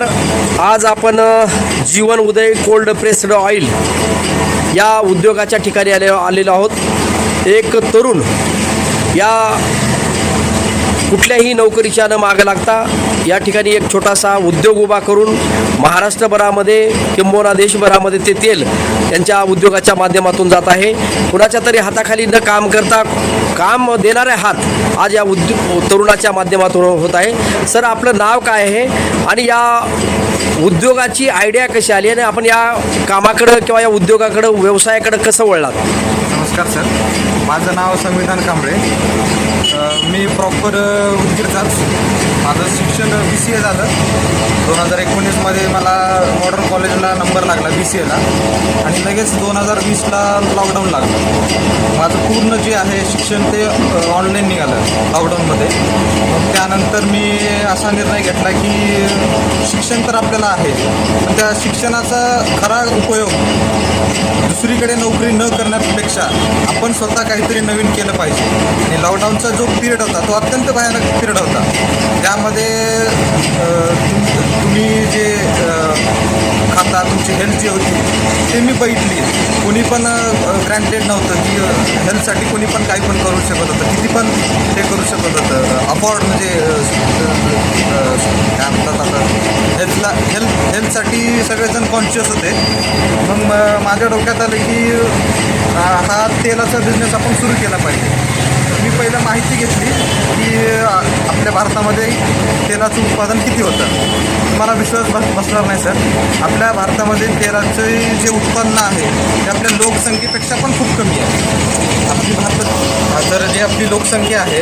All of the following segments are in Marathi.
नमस्कार. आज आपण Jeevan Uday cold pressed oil या उद्योगाच्या ठिकाणी आले आलेलो आहोत. एक तरुण या कुठल्याही नोकरीच्या न मागं लागता या ठिकाणी एक छोटासा उद्योग उभा करून महाराष्ट्रभरामध्ये किंबोना देशभरामध्ये ते तेल त्यांच्या उद्योगाच्या माध्यमातून जात आहे. कुणाच्या तरी हाताखाली न काम करता काम देणारे हात आज या उद्योग तरुणाच्या माध्यमातून होत आहे. सर आपलं नाव काय आहे? आणि या उद्योगाची आयडिया कशी आली? आणि आपण या कामाकडं किंवा या उद्योगाकडं व्यवसायाकडं कसं वळलात? नमस्कार सर. माझं नाव संविधान कांबळे. मी प्रॉपर उदगीरचाच माझं शिक्षण बी सी ए झालं. दोन हजार एकोणीसमध्ये मला मॉडर्न कॉलेजला नंबर लागला बी सी एला आणि लगेच दोन हजार वीसला लॉकडाऊन लागलं. माझं पूर्ण जे आहे शिक्षण ते ऑनलाईन निघालं लॉकडाऊनमध्ये मग त्यानंतर मी असा निर्णय घेतला की शिक्षण तर आपल्याला आहे पण त्या शिक्षणाचा खरा उपयोग दुसरीकडे नोकरी न करण्यापेक्षा आपण स्वतः काहीतरी नवीन केलं पाहिजे. आणि लॉकडाऊनचा जो पिरियड होता. तो अत्यंत भयानक पिरियड होता. त्यामध्ये तुम- तुम्ही जे खाता तुमची हेल्थ जी होती ते मी बघितली. कोणी पण ग्रँटेड नव्हतं की हेल्थसाठी कोणी पण काही पण करू शकत होतं. किती पण हे करू शकत होतं. अफोर्ड म्हणजे काय म्हणतात आता हेल्थला हेल्थ हेल्थसाठी सगळेजण कॉन्शियस होते. मग माझ्या डोक्यात आलं की हा तेलाचा बिझनेस आपण सुरू केला पाहिजे. मी पहिलं माहिती भारतामध्ये तेलाचं उत्पादन किती होतं? मला विश्वास बस बसणार नाही सर. आपल्या भारतामध्ये तेलाचे जे उत्पन्न आहे ते आपल्या लोकसंख्येपेक्षा पण खूप कमी आहे. आपली भारत तर जी आपली लोकसंख्या आहे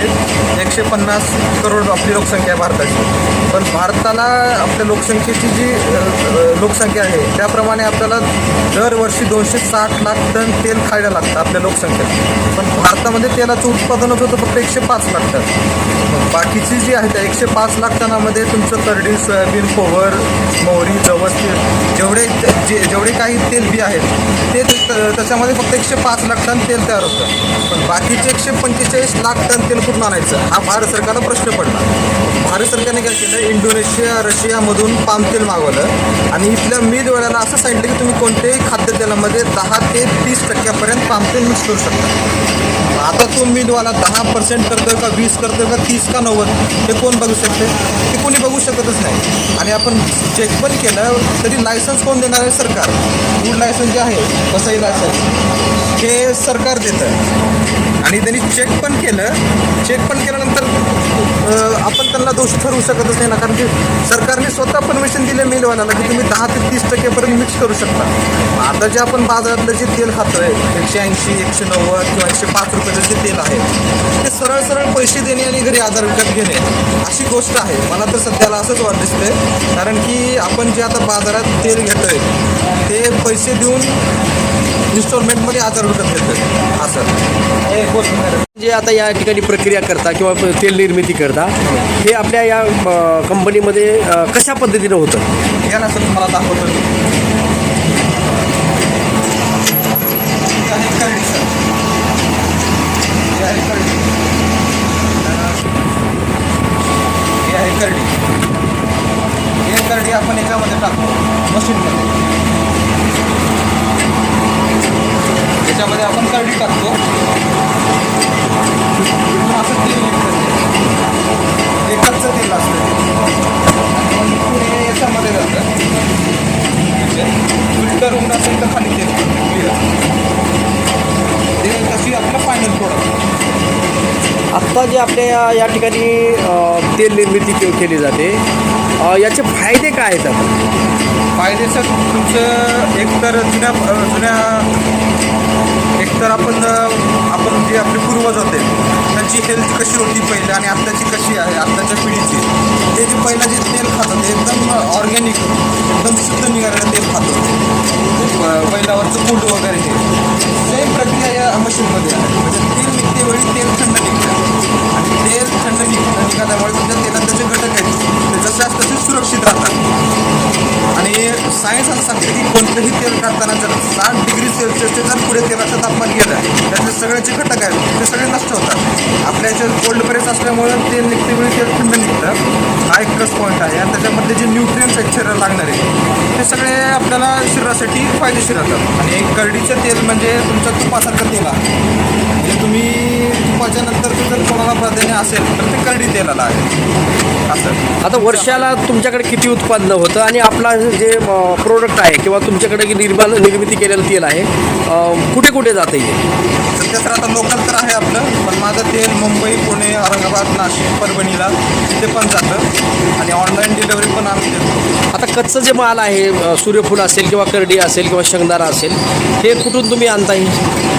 एकशे पन्नास करोड आपली लोकसंख्या आहे भारताची. पण भारताला आपल्या लोकसंख्येची जी लोकसंख्या आहे त्याप्रमाणे आपल्याला दरवर्षी दोनशे साठ लाख टन तेल खायला लागतं आपल्या लोकसंख्येत. पण भारतामध्ये तेलाचं उत्पादनच होतं फक्त एकशे पाच लाख टन. मग बाकीची जी आहे त्या एकशे पाच लाख टनामध्ये तुमचं करडी सोयाबीन पोहर मोहरी जवस जेवढे जे जेवढे काही तेल बी आहेत ते त्याच्यामध्ये फक्त एकशे पाच लाख टन तेल तयार होतं. पण बाकीचे एकशे पंचेचाळीस लाख टन तेल कुठून आणायचं? हा भारत सरकारला प्रश्न पडला. भारत सरकारने काय केलं? इंडोनेशिया रशियामधून पाम तेल मागवलं आणि इथल्या मिलवाल्याला असं सांगितलं की तुम्ही कोणत्याही खाद्यतेलामध्ये दहा ते तीस टक्क्यापर्यंत पाम तेल मिक्स करू शकता. आता तो मिलवाला दहा पर्सेंट करतोय का वीस करतोय का तीस का नव्वद? हे कोण बघू शकते? ते कोणी बघू शकतच नाही. आणि आपण चेक पण केलं तरी लायसन्स कोण देणार आहे? सरकार. फूड लायसन्स जे आहे कसंही लायसन्स हे सरकार देतं. आणि त्यांनी चेक पण केलं. चेक पण केल्यानंतर आपण त्यांना दोष ठरवू शकतच नाही ना कारण की सरकारने स्वतः परमिशन दिले मिलवाल्याला की तुम्ही दहा ते तीस टक्केपर्यंत मिक्स करू शकता. आता जे आपण बाजारातलं जे तेल खातोय एकशे ऐंशी एकशे नव्वद किंवा एकशे पाच रुपयाचं जे तेल आहे ते सरळ सरळ पैसे देणे आणि घरी आधार विकत घेणे अशी गोष्ट आहे. मला तर सध्याला असंच वाट दिसतंय. कारण की आपण जे आता बाजारात तेल घेतोय ते पैसे देऊन इन्स्टॉलमेंटमध्ये हजार रुपये मिळतात असं हे जे आता या ठिकाणी प्रक्रिया करता किंवा तेल निर्मिती करता हे आपल्या या कंपनीमध्ये कशा पद्धतीनं होतं? या ना सर तुम्हाला दाखवतो मी. हे आहे करडी सर हे आहे करडी हे आहे करडी हे करडी आपण याच्यामध्ये टाकतो मशीनमध्ये टाकतो असं तेल निघतं. हे कच्चं तेल असतं पुढे याच्यामध्ये जातं. फिल्टर होऊन असेल तर खाली तेल क्लिअर ते तशी आपलं फायनल प्रोडक्ट आत्ता जे आपल्या या या ठिकाणी तेल निर्मिती के- केली जाते याचे फायदे काय आहेत फायदे सर तुमचं एकतर जुन्या जुन्या तर आपण आपण जे आपले पूर्वज होते त्यांची हेल्थ कशी होती पहिले आणि आत्ताची कशी आहे आत्ताच्या पिढीची? ते जे पहिलं जे तेल खात होते एकदम ऑर्गॅनिक एकदम शुद्ध निघालेलं तेल खात होते. बैलावरचं कूट वगैरे हे. सेम प्रक्रिया या मशीनमध्ये आहे. म्हणजे तेल निघते वेळी तेल थंड निघतं आणि तेल थंड निघ निघाल्यामुळे तुमच्या तेलात त्याचे घटक आहेत ते जसे तसे सुरक्षित राहतात आणि असं सांगतं की कोणतंही तेल काढताना जर साठ डिग्री सेल्सिअसचे जर पुढे तेलाचं तापमान गेलं त्यातले सगळे जे घटक आहेत ते सगळे नष्ट होतात. आपल्या याच्यात कोल्ड प्रेस असल्यामुळे तेल निघते वेळी तेल थंड निघतं. हा एक प्लस पॉईंट आहे. आणि त्याच्यामध्ये जे न्यूट्रियन्स आहेत शरीराला लागणारे ते सगळे आपल्याला शरीरासाठी फायदेशीर राहतात. आणि एक करडीचं तेल म्हणजे तुमचं तुपासारखं तेल आहे. म्हणजे तुम्ही तुपाच्या नंतरचं जर कोणाला प्राधान्य असेल तर ते करडी तेलाला आहे. असं. आता वर्षाला तुमच्याकडे किती उत्पादन होतं? आणि आपला जे प्रोडक्ट आहे किंवा तुमच्याकडे निर्माण निर्मिती केलेलं तेल आहे अ, कुठे कुठे जातं हे? सध्या तर आता लोकल तर आहे आपलं पण माझं तेल मुंबई पुणे औरंगाबाद नाशिक परभणीला तिथे पण जातं. आणि ऑनलाईन डिलिव्हरी पण आम्ही देतो. आता कच्चं जे माल आहे अ, सूर्यफूल असेल किंवा करडी असेल किंवा शेंगदाणा असेल हे कुठून तुम्ही आणताय?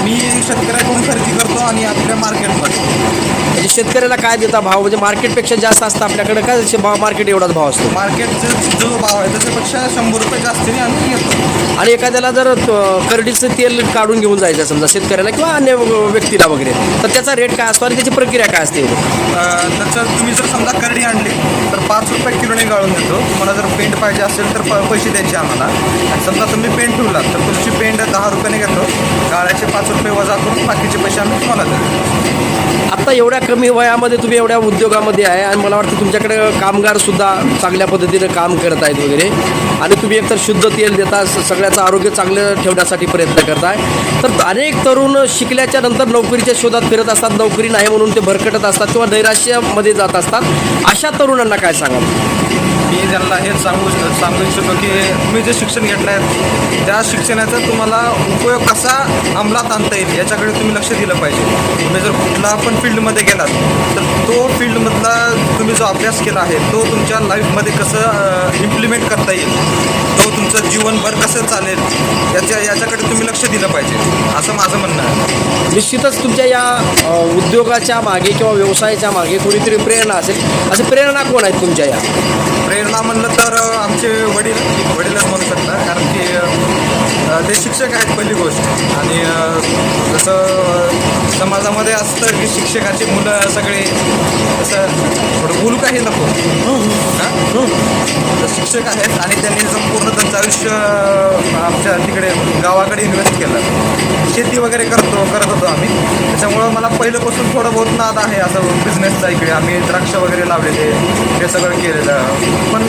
मी शेतकऱ्याकडून खरेदी करतो आणि आपल्या म्हणजे शेतकऱ्याला काय देता भाव? म्हणजे मार्केटपेक्षा जास्त असतं आपल्याकडे काय शे- भाव मार्केट एवढाच भाव असतो? मार्केटचा जो भाव आहे त्याच्यापेक्षा शंभर रुपये जास्तीने आम्ही घेतो. आणि एखाद्याला जर अ, करडीचं तेल काढून घेऊन जायचं समजा शेतकऱ्याला किंवा अन्य व्यक्तीला वगैरे तर त्याचा रेट काय असतो आणि त्याची प्रक्रिया काय असते? अं, त्याचं तुम्ही जर समजा करडी आणली तर पाच रुपये किलोने गाळून देतो. तुम्हाला जर पेंट पाहिजे असेल तर प- पैसे द्यायचे आम्हाला. आणि समजा तुम्ही पेंट ठेवलात तर तुमची पेंट दहा रुपयाने घेतो. गाळ्याचे पाच रुपये वजा करून बाकीचे पैसे आम्ही तुम्हाला देतो. आता एवढ्या कमी वयामध्ये तुम्ही एवढ्या उद्योगामध्ये आहे आणि मला वाटतं तुमच्याकडे कामगारसुद्धा चांगल्या पद्धतीनं काम करत आहेत वगैरे. आणि तुम्ही एकतर शुद्ध तेल देता सगळ्याचं आरोग्य चांगलं ठेवण्यासाठी प्रयत्न करताय. तर अनेक तरुण शिकल्याच्या नंतर नोकरीच्या शोधात फिरत असतात नोकरी नाही म्हणून ते भरकटत असतात किंवा नैराश्यामध्ये जात असतात. अशा तरुणांना काय सांगा. मी त्यांना हेच सांगू सांगू इच्छितो की तुम्ही जे शिक्षण घेतलं आहे त्या शिक्षणाचा तुम्हाला उपयोग कसा अंमलात आणता येईल याच्याकडे तुम्ही लक्ष दिलं पाहिजे. तुम्ही जर कुठला पण फील्डमध्ये गेलात तर तो फील्डमधला तुम्ही जो अभ्यास केला आहे तो तुमच्या लाईफमध्ये कसं इम्प्लिमेंट करता येईल? तो तुमचं जीवनभर कसं चालेल? याच्या याच्याकडे तुम्ही लक्ष दिलं पाहिजे. असं माझं म्हणणं आहे. निश्चितच तुमच्या या उद्योगाच्या मागे किंवा व्यवसायाच्या मागे कोणीतरी प्रेरणा असेल असे प्रेरणा कोण आहेत तुमच्या या? प्रेरणा म्हणलं तर आमचे वडील वडीलच म्हणू शकता कारण की ते शिक्षक आहेत पहिली गोष्ट. आणि जसं समाजामध्ये असतं की शिक्षकाची मुलं सगळे असं थोडं बोलू काही नको. तर शिक्षक आहेत आणि त्यांनी संपूर्ण त्यांचं आयुष्य आमच्या तिकडे गावाकडे इन्व्हेस्ट केलं. शेती वगैरे करतो करत होतो आम्ही. त्याच्यामुळं मला पहिल्यापासून थोडं बहुत नाद आहे असं बिझनेसचा इकडे. आम्ही द्राक्ष वगैरे लावलेले हे सगळं केलेलं. पण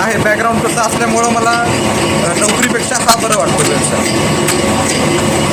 आहे बॅकग्राऊंड तसं असल्यामुळं मला नोकरीपेक्षा हा बरं वाटतो. শুভেচ্ছা